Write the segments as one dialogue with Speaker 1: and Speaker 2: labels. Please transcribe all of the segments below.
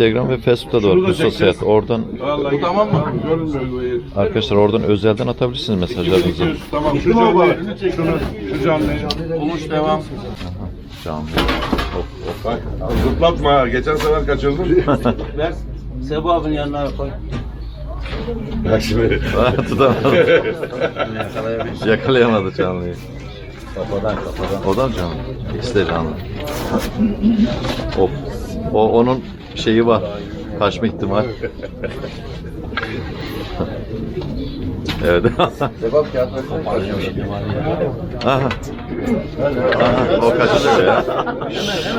Speaker 1: Instagram ve Facebook'ta da var.
Speaker 2: Çekeceğiz.
Speaker 1: Seyahat. Oradan
Speaker 2: bu tamam mı? Görünmüyor.
Speaker 1: arkadaşlar oradan özelden atabilirsiniz mesajlarınızı.
Speaker 2: 200 tamam. Şu canlı. Şunu. Şu canlı. Oluş devam.
Speaker 1: Canlı.
Speaker 2: Zıplatma ha. Geçen sefer kaçırdın.
Speaker 3: Ver. Sebu abinin yanına koy.
Speaker 2: Bak şimdi.
Speaker 1: Tutamadı. Yakalayamadı canlıyı.
Speaker 3: Kafadan kafadan.
Speaker 1: O da canlı. İkisi de canlı. Of. O onun şeyi var. Kaçma ihtimal. evet.
Speaker 3: Sebap kağıt
Speaker 1: Aha. Aha, o kaçıyor ya.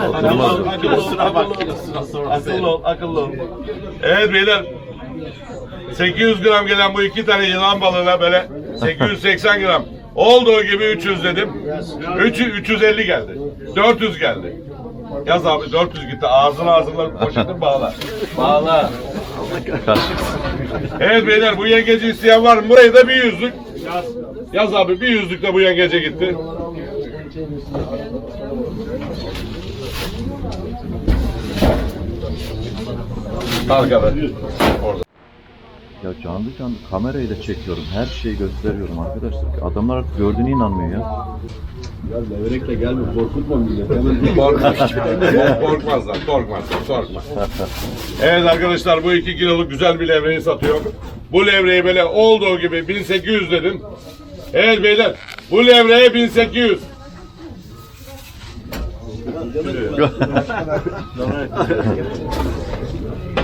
Speaker 1: Oturmaz.
Speaker 3: Kilosuna bak kilosuna sonra.
Speaker 2: Akıllı ol, akıllı ol. Evet beyler. 800 gram gelen bu iki tane yılan balığına böyle 880 gram. Olduğu gibi 300 dedim. 3 350 geldi. 400 geldi. Yaz abi 400 gitti. Ağzına ağzına poşetin bağla.
Speaker 3: Bağla.
Speaker 2: Evet beyler bu yengeci isteyen var mı? Burayı da bir yüzlük. Yaz abi bir yüzlük de bu yengece gitti. Arkada. Orada.
Speaker 1: Ya canlı canlı kamerayla çekiyorum. Her şeyi gösteriyorum arkadaşlar. Adamlar artık gördüğüne inanmıyor ya.
Speaker 4: Levrekle gelme korkutma milleti. Hemen
Speaker 2: Korkmaz. Korkmazlar, korkmazlar, korkma. Evet arkadaşlar bu 2 kiloluk güzel bir levreyi satıyorum. Bu levreyi böyle olduğu gibi 1800 dedim. Evet beyler bu levreye 1800.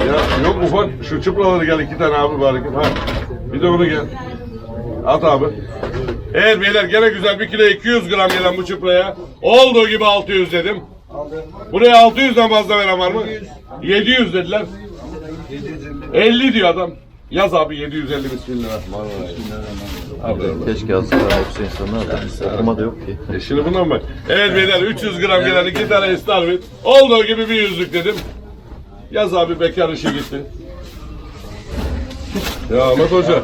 Speaker 2: ya yok ufak şu çıplaları gel iki tane abi bari. Ha. Bir de onu gel. At abi. Evet beyler gene güzel bir kilo 200 gram gelen bu çıpraya. Olduğu gibi 600 dedim. Buraya 600'den fazla veren var mı? 700 dediler. 50 diyor adam. Yaz abi 750 bismillah. Abi.
Speaker 1: Keşke yazdıklar hepsi insanlar da. Okuma da yok ki.
Speaker 2: E şimdi bundan bak. Evet beyler 300 gram gelen iki tane istavrit. Olduğu gibi bir yüzlük dedim. Yaz abi bekar işi gitti. Ya Ahmet Hoca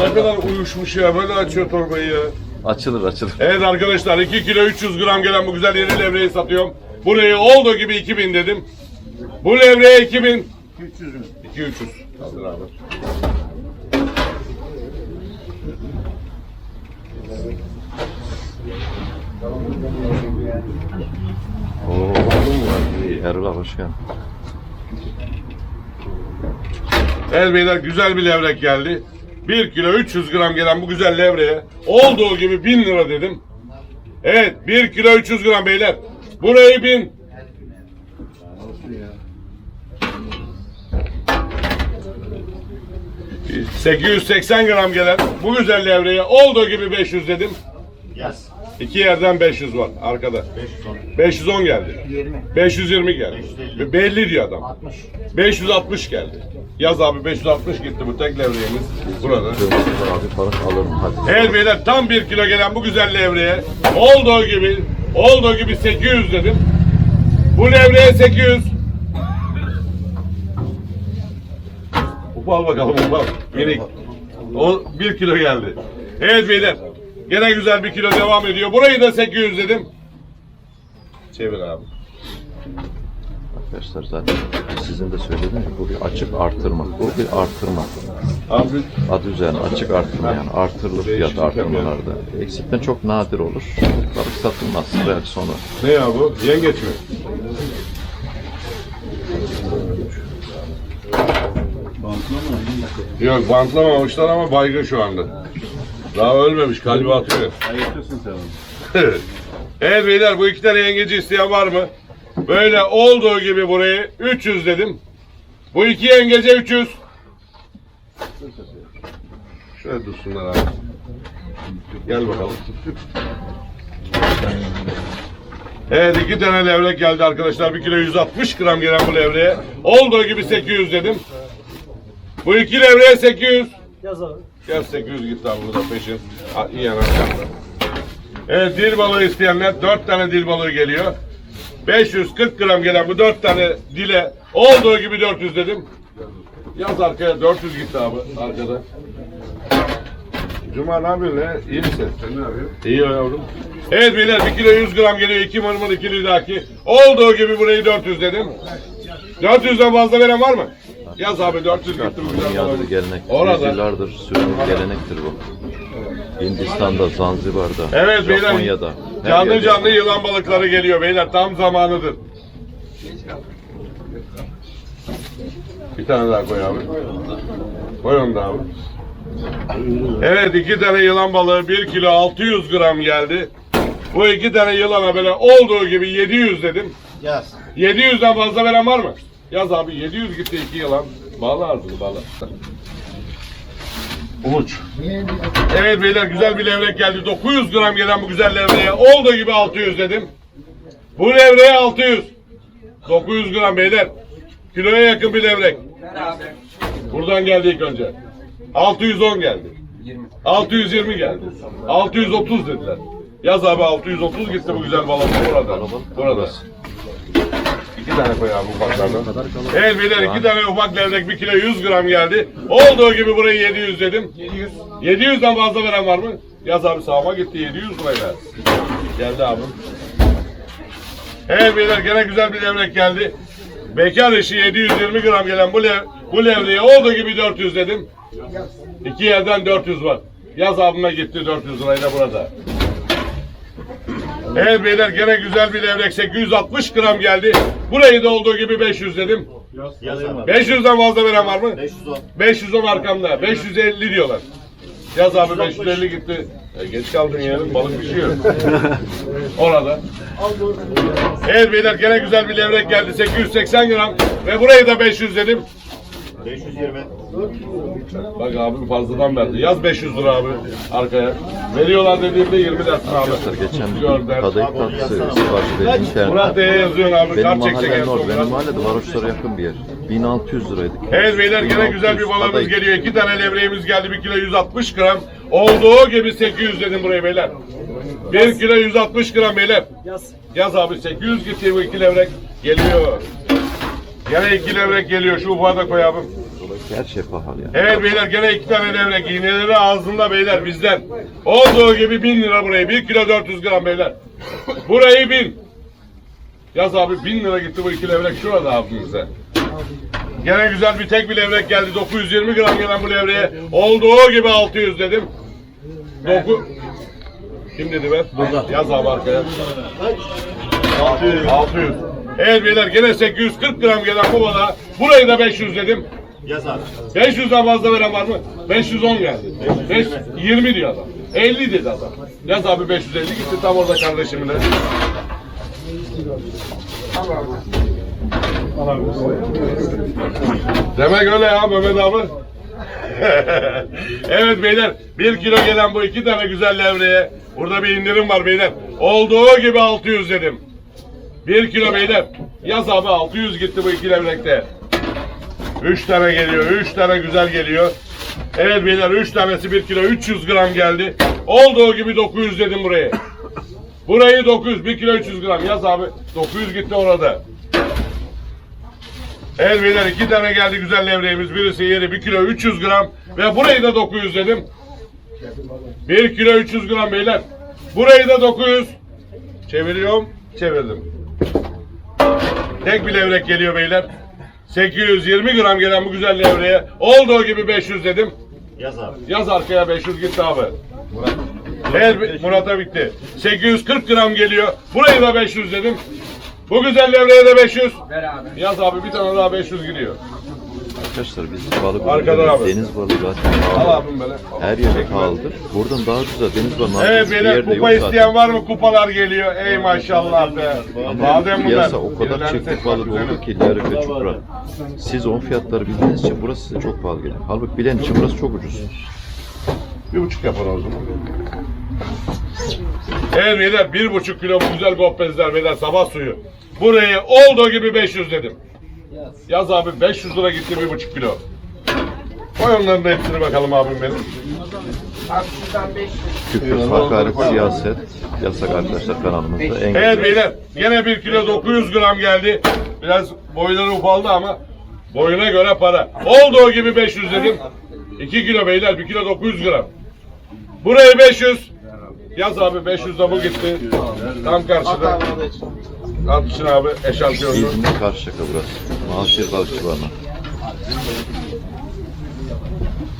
Speaker 2: ne kadar uyuşmuş ya böyle açıyor torbayı ya.
Speaker 1: Açılır açılır.
Speaker 2: Evet arkadaşlar 2 kilo 300 gram gelen bu güzel yeni levreyi satıyorum. Burayı olduğu gibi 2000 dedim. Bu levreye 2000. 200 mü? 2 300. Kaldır abi.
Speaker 1: Oo. Abi hoş geldin.
Speaker 2: Beyler güzel bir levrek geldi. 1 kilo 300 gram gelen bu güzel levreye olduğu gibi 1000 lira dedim. Evet 1 kilo 300 gram beyler. Burayı 1000. ...880 gram gelen bu güzel levreye olduğu gibi 500 dedim.
Speaker 3: Yaz.
Speaker 2: İki yerden 500 var arkada. 510 geldi. 520 geldi. Belli diyor adam.
Speaker 3: 60.
Speaker 2: 560 geldi. Yaz abi 560 gitti bu tek levreyemiz burada.
Speaker 1: Abi falan alırım hadi.
Speaker 2: Evet beyler tam 1 kilo gelen bu güzel levreye olduğu gibi olduğu gibi 800 dedim. Bu levreye 800. Upa al bakalım upa. Minik. O 1 kilo geldi. Evet beyler. Gene güzel bir kilo devam ediyor. Burayı da 800 dedim. Çevir abi.
Speaker 1: Arkadaşlar zaten sizin de söylediğiniz gibi bu bir açık artırma. Bu bir artırma.
Speaker 2: Abi
Speaker 1: Adı üzerine açık artırma yani artırılır fiyat artırmalarda. Eksikten çok nadir olur. Balık satılmaz sonra.
Speaker 2: ne ya bu? Yengeç mi? Yok bantlamamışlar ama baygın şu anda. Daha ölmemiş kalbi atıyor.
Speaker 4: ayıptasın sen.
Speaker 2: evet beyler bu iki tane yengeci isteyen var mı? Böyle olduğu gibi burayı 300 dedim. Bu iki yengece 300. Şöyle dursunlar abi. Gel bakalım. Evet iki tane levrek geldi arkadaşlar. Bir kilo 160 gram gelen bu levreye. Olduğu gibi 800 dedim. Bu iki levreye 800.
Speaker 3: Yaz abi.
Speaker 2: Gel 800 git abi burada peşin. İyi yana. Evet dil balığı isteyenler 4 tane dil balığı geliyor. 540 gram gelen bu 4 tane dile olduğu gibi 400 dedim. Yaz arkaya 400 gitti abi arkada. Cuma ne yapıyorsun lan? İyi misin? Sen ne yapıyorsun? İyi yavrum. Evet beyler 1 kilo 100 gram geliyor. 2 mırmır 2 lidaki. Olduğu gibi burayı 400 dedim. 400'den fazla veren var mı? Yaz abi 400 gitti bu güzel
Speaker 1: Dünyadır
Speaker 2: balık.
Speaker 1: gelenek.
Speaker 2: Orada.
Speaker 1: Yüzyıllardır süren gelenektir bu. Hindistan'da, Zanzibar'da,
Speaker 2: Evet beyler.
Speaker 1: Japonya'da. her
Speaker 2: Canlı
Speaker 1: yerde.
Speaker 2: canlı yılan balıkları geliyor beyler. Tam zamanıdır. Bir tane daha koy abi. Koy onu da abi. Evet iki tane yılan balığı 1 kilo 600 gram geldi. Bu iki tane yılana böyle olduğu gibi 700 dedim.
Speaker 3: Yaz.
Speaker 2: 700'den fazla veren var mı? Yaz abi 700 gitti iki yılan. Bağla ağzını bağla. Uç. Evet beyler güzel bir levrek geldi. 900 gram gelen bu güzel levreye olduğu gibi 600 dedim. Bu levreye 600. 900 gram beyler. Kiloya yakın bir levrek. Buradan geldi ilk önce. 610 geldi. 620 geldi. 630 dediler. Yaz abi 630 gitti bu güzel balık burada. Burada. İki tane koy abi ufaklardan. Evet beyler iki tane ufak levrek bir kilo 100 gram geldi. Olduğu gibi burayı 700 dedim. 700. 700'den fazla veren var mı? Yaz abi sağıma gitti 700 lirayla. Geldi abi. Evet beyler gene güzel bir levrek geldi. Bekar işi 720 gram gelen bu, lev bu levreye olduğu gibi 400 dedim. İki yerden 400 var. Yaz abime gitti 400 lirayla burada. Evet beyler gene güzel bir levrek 860 gram geldi. Burayı da olduğu gibi 500 dedim.
Speaker 3: Yazayım abi.
Speaker 2: 500'den fazla veren var mı?
Speaker 3: 510.
Speaker 2: 510 arkamda. 550 diyorlar. Yaz abi 550 gitti. E, geç kaldın yeğenim balık pişiyor. Orada. Evet beyler gene güzel bir levrek geldi. 880 gram. Ve burayı da 500 dedim.
Speaker 3: 520.
Speaker 2: Bak abim fazladan verdi. Yaz 500 lira abi arkaya. Veriyorlar dediğimde 20 dersin abi.
Speaker 1: Arkadaşlar geçen bir
Speaker 2: Gönder.
Speaker 1: kadayıf tatlısı sipariş verdim
Speaker 2: Murat
Speaker 1: internetten.
Speaker 2: D'ye yazıyorsun abi.
Speaker 1: Benim
Speaker 2: Kart çekecek en
Speaker 1: mahallenin orada. Benim
Speaker 2: son.
Speaker 1: mahallede varoşlara yakın bir yer. 1600 liraydı.
Speaker 2: Evet beyler gene güzel bir
Speaker 1: 1600
Speaker 2: balığımız
Speaker 1: kadayıf.
Speaker 2: geliyor. İki tane levreğimiz geldi. Bir kilo 160 gram. Olduğu gibi 800 dedim buraya beyler. Bir kilo 160 gram beyler. Yaz. Yaz abi 800 gitti bu iki levrek. Geliyor. Gene iki levrek geliyor. Şu ufağı da koy abim.
Speaker 1: Her şey pahalı ya.
Speaker 2: Evet beyler gene iki tane levrek. İğneleri ağzında beyler bizden. Olduğu gibi 1000 lira burayı. 1 kilo 400 gram beyler. Burayı 1000. Yaz abi 1000 lira gitti bu iki levrek şurada abimize. Gene güzel bir tek bir levrek geldi. 920 gram gelen bu levreye. Olduğu gibi 600 dedim. Doku... Kim dedi ben? Burada. Yaz abi arkaya. 600. 600. Evet beyler gene 840 gram gelen bu balığa. Burayı da 500 dedim.
Speaker 3: Yaz abi.
Speaker 2: 500'den fazla veren var mı? 510 geldi. 5, 20 diyor adam. 50 dedi adam. Yaz abi 550 gitti tam orada kardeşimle. Demek öyle ya Mehmet abi. evet beyler 1 kilo gelen bu iki tane güzel levreye burada bir indirim var beyler. Olduğu gibi 600 dedim. 1 kilo beyler. Yaz abi 600 gitti bu iki levrekte. 3 tane geliyor. 3 tane güzel geliyor. Evet beyler 3 tanesi 1 kilo 300 gram geldi. Olduğu gibi 900 dedim buraya. Burayı 900. 1 kilo 300 gram. Yaz abi. 900 gitti orada. Evet beyler 2 tane geldi güzel levreğimiz. Birisi yeri 1 kilo 300 gram. Ve burayı da 900 dedim. 1 kilo 300 gram beyler. Burayı da 900. Çeviriyorum. Çevirdim. Tek bir levrek geliyor beyler. 820 gram gelen bu güzel levreye olduğu gibi 500 dedim.
Speaker 3: Yaz abi.
Speaker 2: Yaz arkaya 500 gitti abi. Evet Murat'a bitti. 840 gram geliyor. Burayı da 500 dedim. Bu güzel levreye de 500. Yaz abi bir tane daha 500 gidiyor.
Speaker 1: Arkadaşlar biz balık
Speaker 2: Arkadan abi.
Speaker 1: deniz balığı zaten
Speaker 2: Al
Speaker 1: pahalı.
Speaker 2: abim böyle.
Speaker 1: Her yerde pahalıdır. Buradan daha güzel deniz balığı
Speaker 2: Evet beyler
Speaker 1: yerde
Speaker 2: kupa
Speaker 1: yok
Speaker 2: isteyen
Speaker 1: zaten.
Speaker 2: var mı? Kupalar geliyor. Ey maşallah be. Madem bunlar.
Speaker 1: Piyasa o kadar
Speaker 2: tek
Speaker 1: balık oldu ki Larık ve Çupra. Siz on fiyatları bildiğiniz için burası size çok pahalı gelir. Halbuki bilen için burası çok ucuz.
Speaker 2: Bir buçuk yapar o zaman. Evet beyler bir buçuk kilo bu güzel gopezler beyler sabah suyu. Burayı olduğu gibi 500 dedim. Yaz abi 500 lira gitti bir buçuk kilo. Koy onların da hepsini bakalım abim benim.
Speaker 1: Küfür, hakaret, siyaset yasak arkadaşlar kanalımızda. En
Speaker 2: Evet beyler gene 1 kilo 900 gram geldi. Biraz boyları ufaldı ama boyuna göre para. Olduğu gibi 500 dedim. 2 kilo beyler 1 kilo 900 gram. Burayı 500. Yaz abi 500 de bu gitti. Tam karşıda. 60'ın abi eşantiyonunu.
Speaker 1: İzmir Karşıyaka burası. Mavşehir balıkçılarına.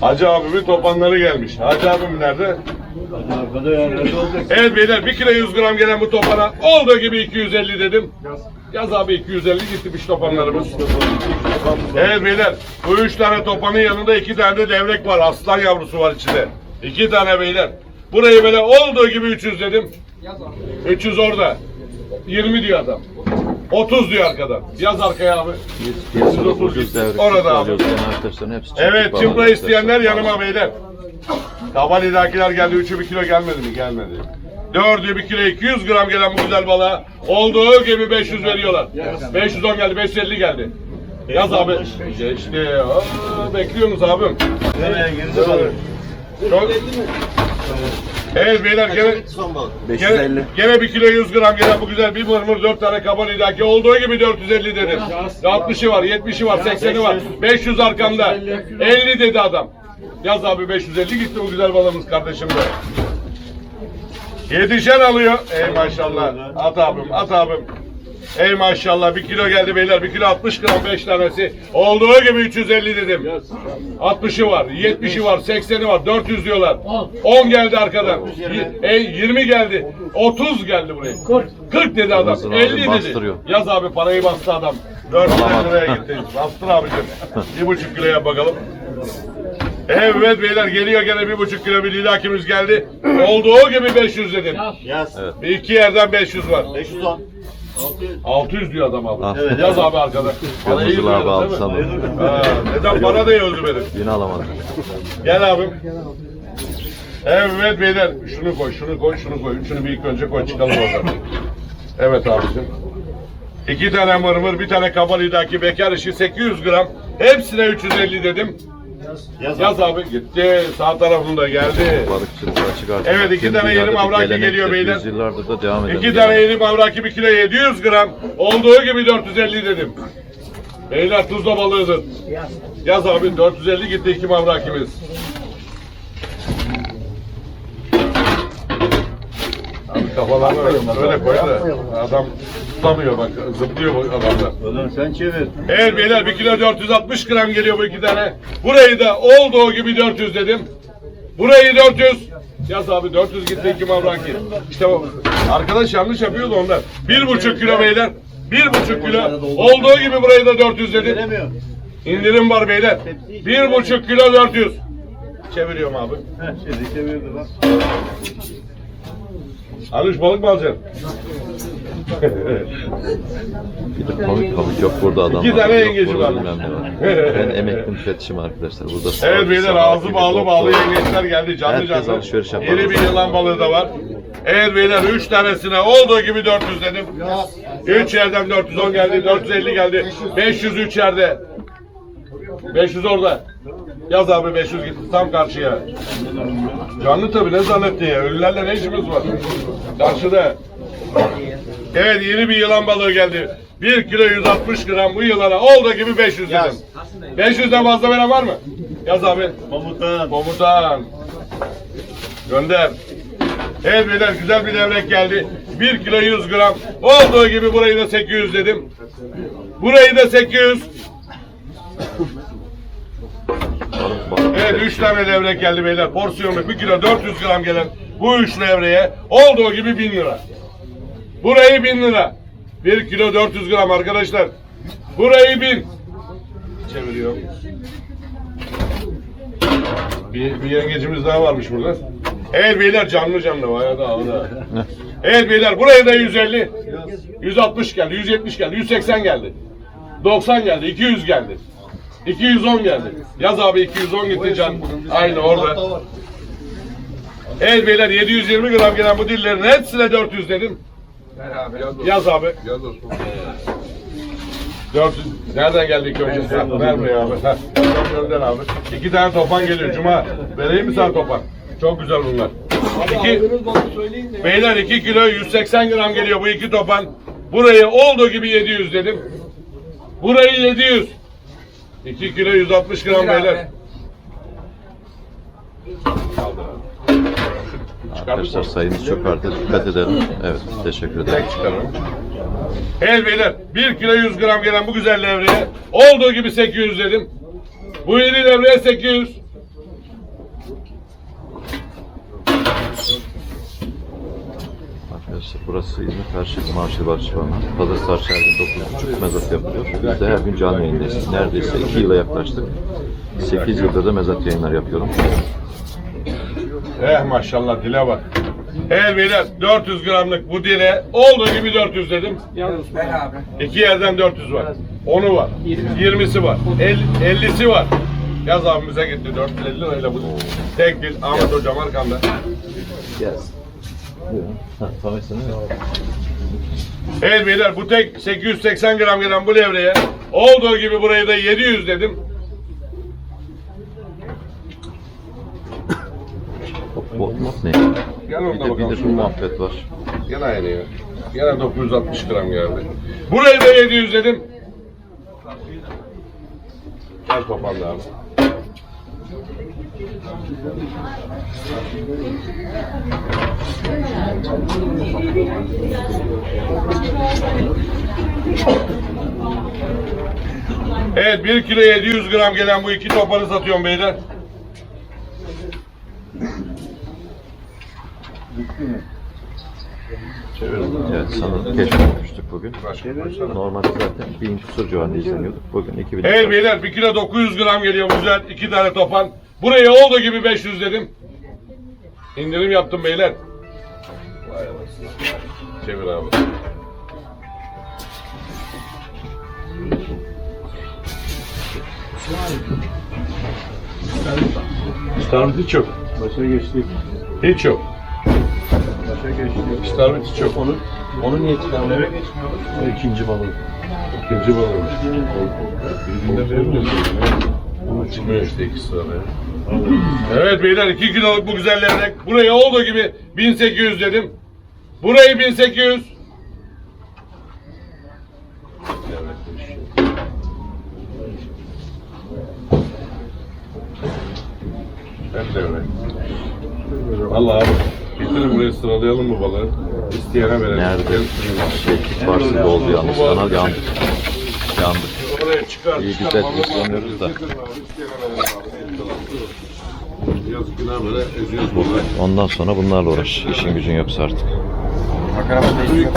Speaker 2: Hacı abimin topanları gelmiş. Hacı abim nerede? Evet beyler 1 kilo 100 gram gelen bu topana olduğu gibi 250 dedim. Yaz abi 250 gitti bir topanlarımız. Evet beyler bu üç tane topanın yanında iki tane de levrek var. Aslan yavrusu var içinde. İki tane beyler. Burayı böyle olduğu gibi 300 dedim. 300 orada. 20 diyor adam. 30 diyor arkadan. Yaz arkaya abi.
Speaker 1: Piyasada
Speaker 2: 130
Speaker 1: ucuz devre
Speaker 2: Orada abi.
Speaker 1: arkadaşların hepsi
Speaker 2: Evet çıpra isteyenler yanıma beyler. Taban idakiler geldi. Üçü bir kilo gelmedi mi? Gelmedi. Dördü bir kilo 200 gram gelen bu güzel balığa olduğu gibi 500 veriyorlar. 510 geldi, 550 geldi. Yaz abi. Geçti. Aa, bekliyorsunuz abim. Çok... Evet beyler gene, gene, gene bir kilo 100 gram gelen bu güzel bir mırmır 4 tane kaban idaki olduğu gibi 450 dedim. 60'ı var, 70'i var, 80'i var. 500 arkamda. 50 dedi adam. Yaz abi 550 gitti bu güzel balığımız kardeşim de. Yedişen alıyor. Ey maşallah. At abim, at abim. Ey maşallah bir kilo geldi beyler. Bir kilo 60 gram 5 tanesi. Olduğu gibi 350 dedim. 60'ı var, 70'i var, 80'i var, 400 diyorlar. 10 geldi arkadan. Ey 20 geldi. 30 geldi buraya. 40 dedi adam.
Speaker 1: Ramazan abi
Speaker 2: 50 dedi.
Speaker 1: bastırıyor.
Speaker 2: Yaz abi parayı bastı adam. 400
Speaker 1: Alamadı.
Speaker 2: liraya gitti. Bastır abicim. Bir buçuk kiloya bakalım. Evet beyler geliyor gene bir buçuk kilo bir lidakimiz geldi. Olduğu gibi 500 dedim.
Speaker 3: Yaz.
Speaker 1: Evet.
Speaker 2: Bir iki yerden 500 var.
Speaker 3: 510.
Speaker 2: 600 diyor adam abi.
Speaker 1: Ah.
Speaker 2: Evet, Yaz abi arkada. Değil mi?
Speaker 1: sanırım.
Speaker 2: Ha, neden para da öldü benim.
Speaker 1: Yine alamadık.
Speaker 2: Gel abim. Evet beyler şunu koy, şunu koy, şunu koy. Şunu bir ilk önce koy çıkalım oradan. Evet abicim. İki tane mırmır, bir tane kabal idaki bekar işi 800 gram. Hepsine 350 dedim.
Speaker 3: Yaz.
Speaker 2: Yaz abi gitti. Sağ tarafında geldi.
Speaker 1: Balıkçılık açık artık.
Speaker 2: Evet, iki tane yeni
Speaker 1: gelenektir.
Speaker 2: geliyor beyler.
Speaker 1: Yüzyıllardır da devam eden.
Speaker 2: İki
Speaker 1: bir
Speaker 2: tane yeni mavraki bir kilo 700 gram. Olduğu gibi 450 dedim. Beyler tuzla balığıdır. Yaz abi 450 gitti iki mavrakimiz. Abi kafalarını öyle, koy da adam tutamıyor bak zıplıyor bu adamlar.
Speaker 4: Ulan sen çevir.
Speaker 2: Evet beyler bir kilo 460 gram geliyor bu iki tane. Burayı da olduğu gibi 400 dedim. Burayı 400. Yaz abi 400 gitti iki mavraki. İşte bu. Arkadaş yanlış yapıyordu onlar. Bir buçuk kilo beyler. Bir buçuk kilo. Olduğu gibi burayı da 400 dedim. İndirim var beyler. Bir buçuk kilo 400. Çeviriyorum abi.
Speaker 4: Heh şimdi çevirdi bak.
Speaker 2: Alış balık mı alacaksın?
Speaker 1: Bir komik komik yok burada adamlar.
Speaker 2: İki tane yengeci var.
Speaker 1: Ben emekli müfettişim arkadaşlar. Burada
Speaker 2: Evet beyler ağzı bağlı bağlı yengeçler geldi canlı
Speaker 1: Herkes
Speaker 2: canlı.
Speaker 1: alışveriş yapar.
Speaker 2: Yeni bir yılan balığı da var. Evet beyler 3 tanesine olduğu gibi 400 dedim. 3 yerden 410 geldi, 450 geldi. 503 yerde. 500 orada. Yaz abi 500 gitti tam karşıya. Canlı tabii ne zannetti ya. Ölülerle ne işimiz var? Karşıda. Evet yeni bir yılan balığı geldi. 1 kilo 160 gram bu yılana olduğu gibi 500 dedim. 500'den fazla veren var mı? Yaz abi.
Speaker 3: Komutan.
Speaker 2: Komutan. Gönder. Evet beyler güzel bir devrek geldi. 1 kilo 100 gram. Olduğu gibi burayı da 800 dedim. Burayı da 800. Evet 3 tane levrek geldi beyler. Porsiyonlu 1 kilo 400 gram gelen bu 3 levreye olduğu gibi 1000 lira. Burayı 1000 lira. 1 kilo 400 gram arkadaşlar. Burayı 1000. Çeviriyorum. Bir, bir yengecimiz daha varmış burada. Evet beyler canlı canlı bayağı da havada. Evet beyler buraya da 150. 160 geldi, 170 geldi, 180 geldi. 90 geldi, 200 geldi. 210 geldi. Yaz abi 210 gitti can. Aynı orada. Evet beyler 720 gram gelen bu dillerin hepsine 400 dedim. Yaz abi. 400. Nereden geldi ilk önce? Ver buraya abi. Ha, Gönder abi. İki tane topan geliyor. Cuma. Vereyim mi sana topan? Çok güzel bunlar. İki, beyler 2 kilo 180 gram geliyor bu iki topan. Burayı olduğu gibi 700 dedim. Burayı 700. 2 kilo 160 gram beyler.
Speaker 1: Arkadaşlar sayımız çok arttı. Dikkat edelim. Evet teşekkür ederim.
Speaker 2: Çıkaralım. Evet beyler 1 kilo 100 gram gelen bu güzel levreye olduğu gibi 800 dedim. Bu yeni levreye 800.
Speaker 1: Arkadaşlar burası İzmir Perşembe Marşı Bahçıvanı. Pazartesi Arşı her gün 9.30 mezat yapılıyor. Biz de her gün canlı yayındayız. Neredeyse 2 yıla yaklaştık. 8 yıldır da mezat yayınlar yapıyorum.
Speaker 2: Eh maşallah dile bak. Evet beyler 400 gramlık bu dile olduğu gibi 400 dedim. İki yerden 400 var. 10'u var. 20'si var. 50, 50'si var. Yaz abimize gitti 450 lirayla bu. Tek bir Ahmet hocam arkanda.
Speaker 1: Yes.
Speaker 2: Evet beyler bu tek 880 gram gelen bu levreye olduğu gibi burayı da 700 dedim.
Speaker 1: Botmos ne?
Speaker 2: Gel
Speaker 1: Bir
Speaker 2: orada
Speaker 1: de, bir
Speaker 2: bakalım.
Speaker 1: de bu muhabbet var.
Speaker 2: Gene aynı ya. Gene 960 gram geldi. Burayı da 700 dedim. Gel toparla abi. Evet 1 kilo 700 gram gelen bu iki toparı satıyorum beyler.
Speaker 1: Evet sanırım keşfetmiştik bugün. Normalde zaten 1000 küsur civarında izleniyorduk. Bugün 2000.
Speaker 2: Evet beyler 1 kilo 900 gram geliyor güzel. 2 tane topan. Buraya olduğu gibi 500 dedim. İndirim yaptım beyler. Vay. Çevir abi. İstavrit hiç yok.
Speaker 4: Başa geçtik.
Speaker 2: Hiç yok.
Speaker 4: Başa geçtik.
Speaker 2: İstavrit hiç yok. Onu,
Speaker 4: Onu niye çıkarmadın? İkinci balık.
Speaker 2: ikinci balığı. Birbirinden vermiyorsun. Ama çıkmıyor işte de be. Evet beyler 2 kiloluk bu güzel levrek. Buraya olduğu gibi 1800 dedim. Burayı 1800. Hep levrek. Vallahi abi. Getirin buraya sıralayalım bu balığı. İsteyene verelim.
Speaker 1: Nerede? Şey, kit varsın oldu yalnız. Kanal yandı. Yandı.
Speaker 2: Oraya çıkar,
Speaker 1: İyi,
Speaker 2: çıkar.
Speaker 1: güzel besliyoruz da.
Speaker 2: Yazık günah böyle eziyoruz.
Speaker 1: Ondan sonra bunlarla uğraş. İşin gücün yoksa artık.
Speaker 2: Şu iki,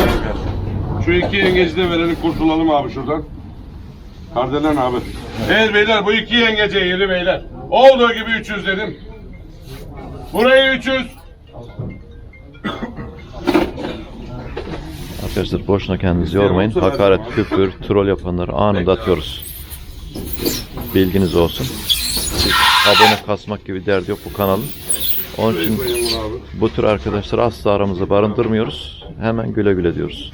Speaker 2: şu iki yengeci de verelim kurtulalım abi şuradan. Kardelen abi. Evet beyler bu iki yengece yedi beyler. Olduğu gibi 300 dedim. Burayı 300.
Speaker 1: Arkadaşlar boşuna kendinizi yormayın. Hakaret, küfür, troll yapanları anında atıyoruz. Bilginiz olsun. Abone kasmak gibi derdi yok bu kanalın. Onun için bu tür arkadaşları asla aramızda barındırmıyoruz. Hemen güle güle diyoruz.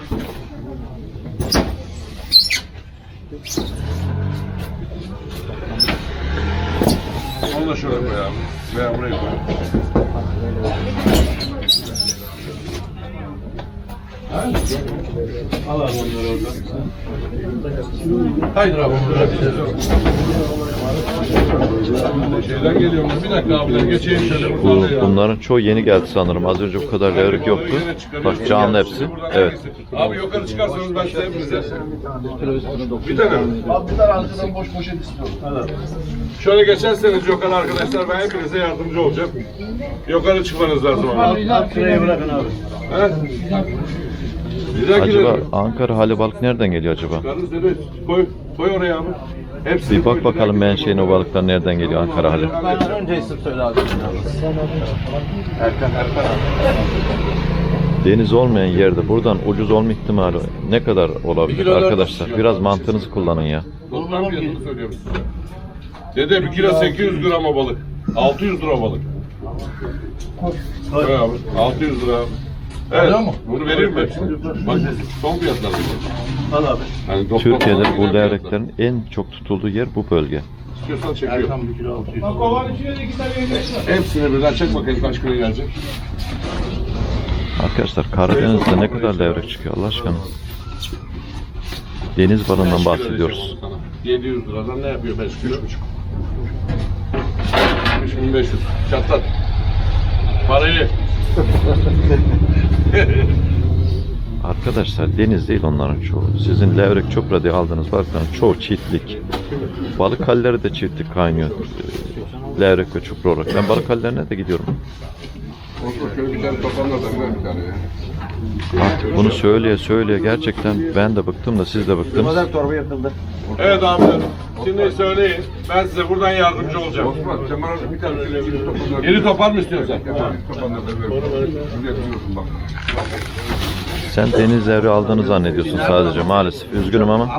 Speaker 2: Onu da şöyle koy abi. Veya buraya koy.
Speaker 4: Al abi onları oradan.
Speaker 2: Haydi abi. Şeyden geliyorum. Bir dakika abiler geçeyim şöyle.
Speaker 1: Bu, bunların çoğu yeni geldi sanırım. Az önce bu kadar levrek yoktu. Bak canlı hepsi. Evet.
Speaker 2: Abi yukarı çıkarsanız ben size hepinize. Bir tane?
Speaker 5: Abi bir tane arkadan boş poşet istiyorum.
Speaker 2: Şöyle geçerseniz yukarı arkadaşlar ben hepinize yardımcı olacağım. Yukarı çıkmanız lazım ama.
Speaker 4: Şuraya bırakın abi.
Speaker 2: He?
Speaker 1: Acaba. Ankara Halibalık nereden geliyor acaba?
Speaker 2: Evet. Koy, koy oraya abi. Hepsini
Speaker 1: Bir bak bakalım
Speaker 2: güzel
Speaker 1: menşeine o balıklar nereden geliyor Ankara.
Speaker 5: Ben önce isim söyle abi. Erkan, Erkan abi.
Speaker 1: Deniz olmayan yerde buradan ucuz olma ihtimali ne kadar olabilir arkadaşlar? Biraz mantığınızı kullanın ya.
Speaker 2: Toplam fiyatını söylüyorum size. Dede bir kilo 800 gram o balık. 600 lira balık. Koy abi. 600 lira abi. Evet.
Speaker 5: Alıyor mu?
Speaker 2: Bunu vereyim mi? Bak son fiyatlar.
Speaker 4: Al abi.
Speaker 2: Hani doktor
Speaker 1: Türkiye'de bu
Speaker 2: yine
Speaker 1: levreklerin en çok tutulduğu yer bu bölge.
Speaker 2: İstiyorsan çekiyor.
Speaker 4: Erkan bir kilo 600.
Speaker 2: Hepsini birden çek bakayım kaç kilo gelecek.
Speaker 1: Arkadaşlar Karadeniz'de ne kadar levrek çıkıyor Allah aşkına. Deniz
Speaker 2: kilo
Speaker 1: bahsediyoruz.
Speaker 2: diyecek onu sana. 700 liradan ne yapıyor 5 kilo? 3500. Çatlat. Parayı.
Speaker 1: Arkadaşlar deniz değil onların çoğu. Sizin levrek çupra diye aldığınız balıkların çoğu çiftlik. Balık halleri de çiftlik kaynıyor. Levrek ve çupra olarak. Ben balık hallerine de gidiyorum.
Speaker 4: Orta şöyle bir tane topanla da ver bir tane ya.
Speaker 1: Artık bunu söyleye söyleye gerçekten ben de bıktım da siz de bıktınız.
Speaker 2: Evet abiler. Şimdi söyleyin. Ben size buradan yardımcı olacağım.
Speaker 4: Osman sen bana bir tane şöyle bir topanla
Speaker 2: Yeni topar mı istiyorsun?
Speaker 4: Da yapıyorsun bak.
Speaker 1: Sen deniz levre aldığını zannediyorsun sadece maalesef. Üzgünüm ama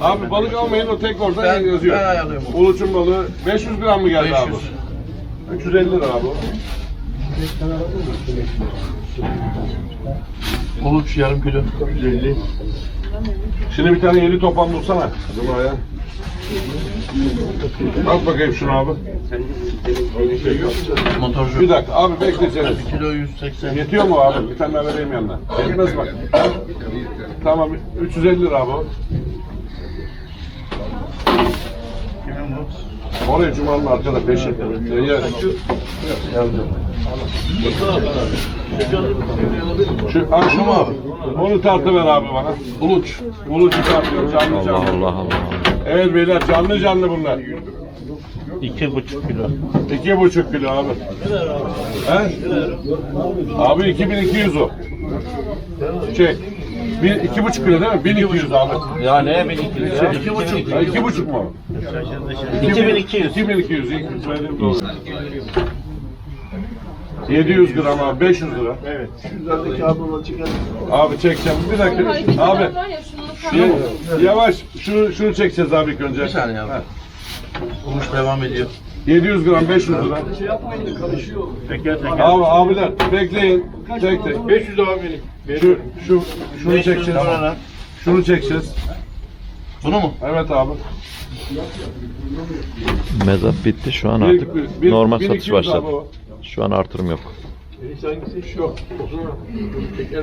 Speaker 2: Abi balık almayın o tek orada yazıyor. Uluçun balığı 500 gram mı geldi abi? 350 lira abi. o.
Speaker 5: Uluç yarım kilo. 150.
Speaker 2: Şimdi bir tane yeni topan bulsana. Dur ya. Al bakayım şunu abi.
Speaker 5: Motorcu.
Speaker 2: Bir dakika abi bekleyeceğiz.
Speaker 5: Kilo 180.
Speaker 2: Yetiyor mu abi? Bir tane daha vereyim yanına. Yetmez bak. Tamam 350 lira abi. o. Oraya Cuma'nın arkada peşi. Ya, Şu, ha, şu mu abi? Onu tartı ver abi bana. Uluç. Uluç'u tartıyor canlı
Speaker 1: Allah
Speaker 2: canlı.
Speaker 1: Allah Allah.
Speaker 2: Evet beyler canlı canlı bunlar.
Speaker 3: İki buçuk kilo.
Speaker 2: İki buçuk kilo abi. He? Abi 2200 o. Şey, bir, iki buçuk kilo değil mi? 1200 abi.
Speaker 3: Ya ne bin iki yüz?
Speaker 2: İki buçuk. Ha, iki buçuk mu?
Speaker 3: İki bin iki yüz.
Speaker 2: 2200. İlk söylediğim doğru. 700 gram abi, 500 lira. Evet. Abi çekeceğim. Bir dakika. Abi. ya- Yavaş. Şunu, şunu çekeceğiz abi ilk önce.
Speaker 5: Bir saniye abi. Uluç devam ediyor.
Speaker 2: 700 gram 500 lira. Abi abiler bekleyin. Tek tek. 500 abi Şu şu şunu çekeceğiz. Şunu çekeceğiz.
Speaker 5: Bunu mu?
Speaker 2: Evet abi.
Speaker 1: Mezat bitti şu an
Speaker 2: Bir-
Speaker 1: artık
Speaker 2: bir-
Speaker 1: normal
Speaker 2: 1200
Speaker 1: satış başladı.
Speaker 2: abi o.
Speaker 1: Şu an artırım yok.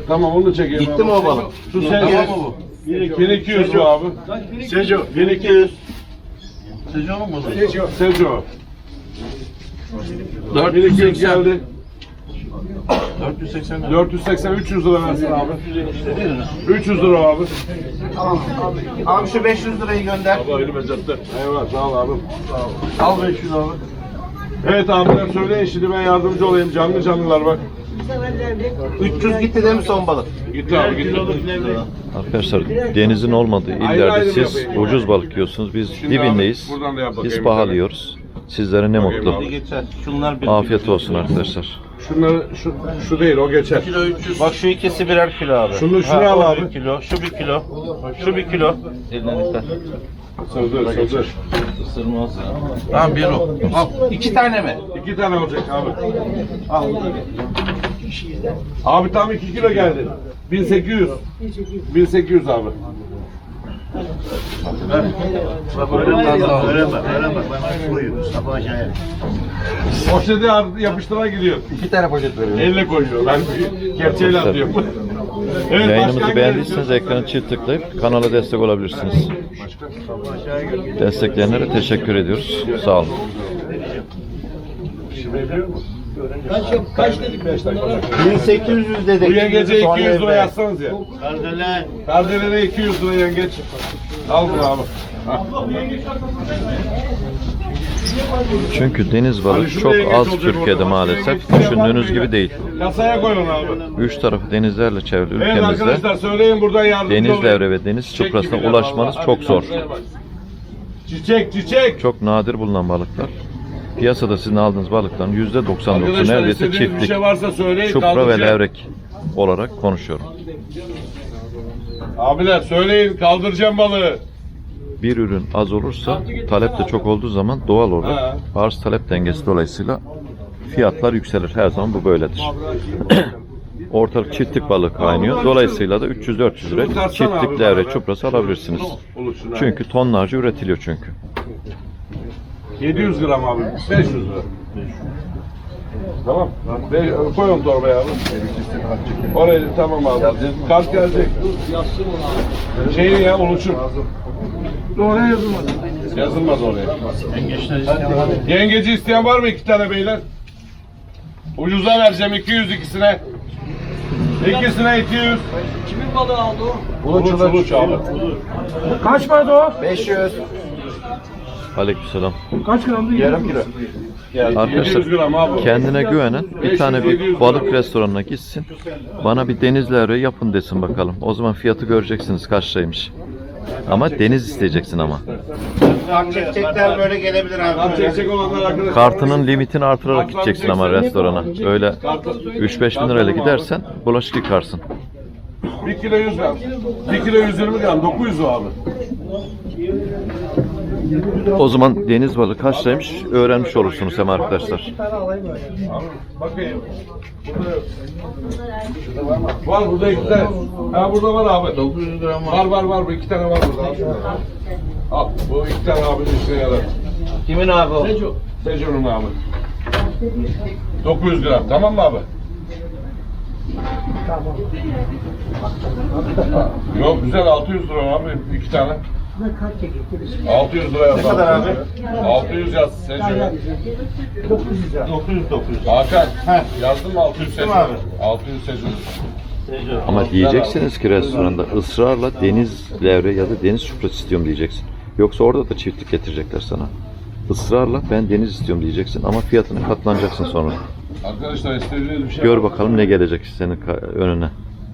Speaker 2: Tamam onu çekelim. Gitti mi o balık? Şu sen
Speaker 5: Tamam mı bu?
Speaker 2: 1200 bu abi.
Speaker 5: Seco.
Speaker 2: 1200.
Speaker 5: Seco'nun mu?
Speaker 2: Seco. 1200
Speaker 5: 480.
Speaker 2: geldi.
Speaker 5: 480 lira.
Speaker 2: 480 300 lira versin abi. 300 lira abi.
Speaker 5: Abi şu 500 lirayı gönder.
Speaker 2: Eyvallah sağ ol abi.
Speaker 5: Al 500 abi.
Speaker 2: Evet abiler söyleyin şimdi ben yardımcı olayım. Canlı canlılar bak.
Speaker 5: 300 gitti değil mi son balık?
Speaker 2: Gitti abi gitti.
Speaker 1: Arkadaşlar denizin olmadığı
Speaker 2: Ayrı
Speaker 1: illerde siz
Speaker 2: yapayım.
Speaker 1: ucuz balık yiyorsunuz. Biz
Speaker 2: Şimdi
Speaker 1: dibindeyiz.
Speaker 2: abi, buradan da yap bakayım
Speaker 1: Biz
Speaker 2: bir
Speaker 1: pahalı
Speaker 2: tane.
Speaker 1: yiyoruz. Sizlere ne mutlu.
Speaker 2: abi.
Speaker 5: Geçer. Şunlar bir
Speaker 1: Afiyet olsun arkadaşlar.
Speaker 2: Şunları şu, şu değil o geçer.
Speaker 5: kilo 300.
Speaker 3: Bak şu ikisi birer kilo abi.
Speaker 2: Şunu- şunu
Speaker 3: Ha,
Speaker 2: al
Speaker 3: o
Speaker 2: abi.
Speaker 3: Bir kilo, şu bir kilo, şu bir kilo. Eline dikkat.
Speaker 2: Sözler sözler.
Speaker 3: Isırmaz ya.
Speaker 5: Tamam bir o. Al. İki tane mi?
Speaker 2: İki tane olacak abi. Abi tam 2 kilo geldi. 1800. 1800 abi. Poşeti ar- yapıştıra gidiyor.
Speaker 5: İki tane poşet veriyorum.
Speaker 2: Elle koyuyor. Ben kepçeyle atıyorum. evet,
Speaker 1: Yayınımızı
Speaker 2: başkan
Speaker 1: beğendiyseniz
Speaker 2: geldi.
Speaker 1: ekrana çift tıklayıp kanala destek olabilirsiniz. Destekleyenlere teşekkür ediyoruz. Sağ olun.
Speaker 2: Kaç dedik 5 dakika?
Speaker 3: 1800 dedik.
Speaker 2: Bu yengece
Speaker 3: Son
Speaker 2: 200 lira yazsanız ya.
Speaker 3: Kardelen.
Speaker 2: Kardelere 200 lira yengeç. Al bunu abi.
Speaker 1: Çünkü deniz
Speaker 2: Hani
Speaker 1: balık
Speaker 2: şuraya
Speaker 1: çok az Türkiye'de maalesef. Düşündüğünüz gibi değil.
Speaker 2: Kasaya koyun abi.
Speaker 1: Üç tarafı denizlerle çevrili
Speaker 2: Evet
Speaker 1: ülkemizde
Speaker 2: arkadaşlar söyleyin buradan yardımcı
Speaker 1: deniz devre ve deniz çuprasına ulaşmanız çok zor.
Speaker 2: Çiçek çiçek.
Speaker 1: Çok nadir bulunan balıklar. Piyasada sizin aldığınız balıkların %99'u
Speaker 2: Arkadaşlar
Speaker 1: neredeyse
Speaker 2: istediğiniz bir
Speaker 1: çiftlik.
Speaker 2: şey varsa söyleyin.
Speaker 1: Çupra ve
Speaker 2: kaldıracağım.
Speaker 1: levrek olarak konuşuyorum.
Speaker 2: Abiler söyleyin kaldıracağım balığı.
Speaker 1: Bir ürün az olursa talep de çok olduğu zaman doğal olarak arz talep dengesi dolayısıyla fiyatlar yükselir. Her zaman bu böyledir. Ortalık çiftlik balık kaynıyor. Dolayısıyla da 300-400 lira çiftlik
Speaker 2: bana
Speaker 1: levre
Speaker 2: be.
Speaker 1: çuprası alabilirsiniz. Çünkü tonlarca üretiliyor çünkü.
Speaker 2: 700 gram abi. 500 lira. Tamam. Be koy onu torbaya abi. Oraya tamam abi. Kart gelecek. Şeyi ya uluçum. Oraya yazılmaz. Yazılmaz oraya. Yengeci isteyen var mı iki tane beyler? Ucuza vereceğim 200 ikisine. İkisine 200.
Speaker 3: Kimin balığı aldı o?
Speaker 2: Uluç uluç abi.
Speaker 6: Kaç paraydı o?
Speaker 5: 500.
Speaker 1: Aleykümselam.
Speaker 6: Kaç gramdı?
Speaker 5: Yarım kilo.
Speaker 2: 700
Speaker 1: Arkadaşlar
Speaker 2: gram abi.
Speaker 1: kendine güvenen bir tane bir balık restoranına gitsin. Bana bir deniz levrek yapın desin bakalım. O zaman fiyatı göreceksiniz kaç liraymış. Ama deniz isteyeceksin ama.
Speaker 5: Tam çekecekler böyle gelebilir abi.
Speaker 2: Tam çekecek olanlar arkadaşlar.
Speaker 1: Kartının limitini artırarak gideceksin ama restorana. Öyle 3-5 bin lirayla gidersen bulaşık yıkarsın.
Speaker 2: 1 kilo 100 gram. 1 kilo 120 gram. 900 o abi.
Speaker 1: O zaman deniz balığı kaç liraymış öğrenmiş olursunuz hem arkadaşlar.
Speaker 2: Bakayım. Var burada iki tane. Ha burada var abi. 900 gram var. Var var var. Bu iki tane var burada. Al. Bu iki tane abinin işine yarar.
Speaker 3: Kimin abi o?
Speaker 2: Seco'nun abi. 900 gram. Tamam mı abi? Tamam. Yok güzel 600 lira abi. iki tane. 600 lira yaz. Ne
Speaker 5: kadar abi?
Speaker 2: 600 yaz Seco'ya.
Speaker 5: 900 900.
Speaker 2: Hakan. Yazdın mı 600 Seco?
Speaker 5: abi.
Speaker 2: 600 Seco.
Speaker 1: Ama diyeceksiniz ki restoranda ısrarla deniz levre ya da deniz çuprası istiyorum diyeceksin. Yoksa orada da çiftlik getirecekler sana. Israrla ben deniz istiyorum diyeceksin ama fiyatına katlanacaksın sonra.
Speaker 2: Arkadaşlar istediğiniz bir şey
Speaker 1: Gör bakalım ne gelecek senin önüne.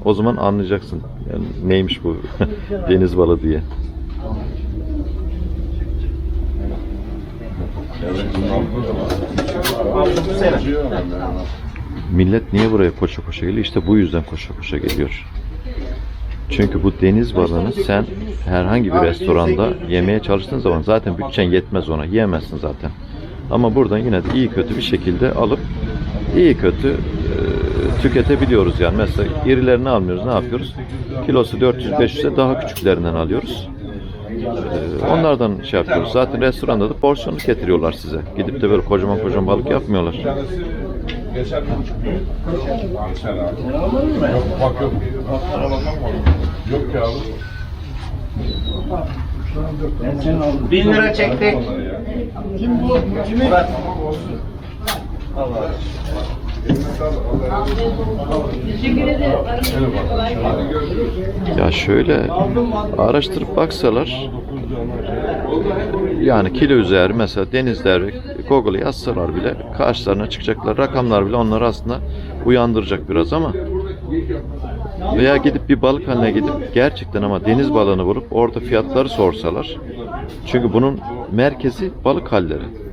Speaker 1: O zaman anlayacaksın yani neymiş bu deniz balığı diye. Millet niye buraya koşa koşa geliyor? İşte bu yüzden koşa koşa geliyor. Çünkü bu deniz balığını sen herhangi bir restoranda yemeye çalıştığın zaman zaten bütçen yetmez ona. Yiyemezsin zaten. Ama buradan yine de iyi kötü bir şekilde alıp iyi kötü e, tüketebiliyoruz yani. Mesela irilerini almıyoruz. Ne yapıyoruz? Kilosu 400-500'e daha küçüklerinden alıyoruz. Onlardan şey yapıyoruz. Zaten restoranda da porsiyonluk getiriyorlar size. Gidip de böyle kocaman kocaman balık yapmıyorlar.
Speaker 2: Bir tanesi geçer bir buçuk kilo. Geçer abi. Yok bak yok. Yok ki abi.
Speaker 5: 1000 lira çektik.
Speaker 2: Kim bu? Kimin?
Speaker 1: Ya şöyle araştırıp baksalar yani kilo üzeri mesela denizler Google'a yazsalar bile karşılarına çıkacaklar rakamlar bile onları aslında uyandıracak biraz ama veya gidip bir balık haline gidip gerçekten ama deniz balığını bulup orada fiyatları sorsalar çünkü bunun merkezi balık halleri.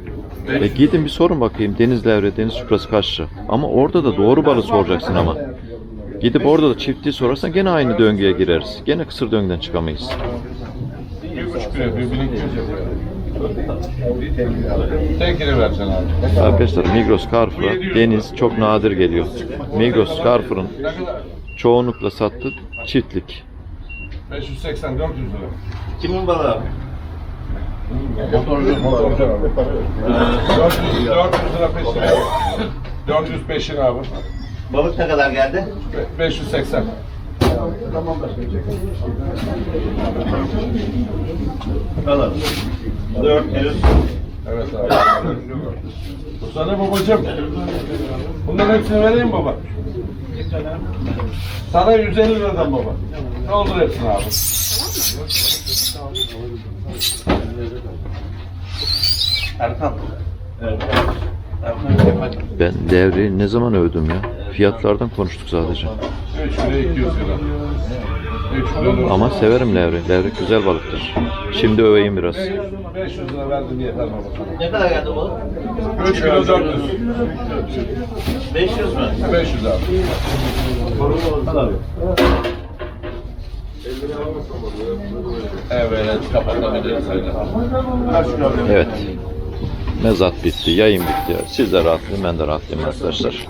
Speaker 1: E gidin bir sorun bakayım deniz levre, deniz çuprası kaç lira? Ama orada da doğru balığı soracaksın ama. Gidip orada da çiftliği sorarsan gene aynı döngüye gireriz. Gene kısır döngüden çıkamayız. Arkadaşlar Migros, Carrefour'a deniz çok nadir geliyor. Migros, Carrefour'un çoğunlukla sattığı çiftlik.
Speaker 2: 580 400 lira.
Speaker 3: Kimin balığı abi?
Speaker 2: Motorcu. Motorcu abi. 400, 400 lira peşin. 400 peşin abi.
Speaker 3: Balık ne kadar geldi?
Speaker 2: Be- 580.
Speaker 3: Alalım. 400.
Speaker 2: Evet abi. Bu sana babacım. Bunların hepsini vereyim baba. Sana 150 liradan baba. Ne olur hepsini abi.
Speaker 3: Erkan.
Speaker 1: Ben devreyi ne zaman övdüm ya? Fiyatlardan konuştuk sadece.
Speaker 2: 3 kilo 200 lira. 3 kilo
Speaker 1: Ama severim levre. Levre güzel balıktır. Şimdi öveyim biraz.
Speaker 2: 500 lira verdim yeter baba.
Speaker 3: Ne kadar geldi balık?
Speaker 2: 3 kilo 400.
Speaker 3: 500 mü?
Speaker 2: 500 abi. Evet, kapatabiliriz.
Speaker 1: Evet. Mezat bitti, yayın bitti. Siz de rahatlayın, ben de rahatlayayım arkadaşlar.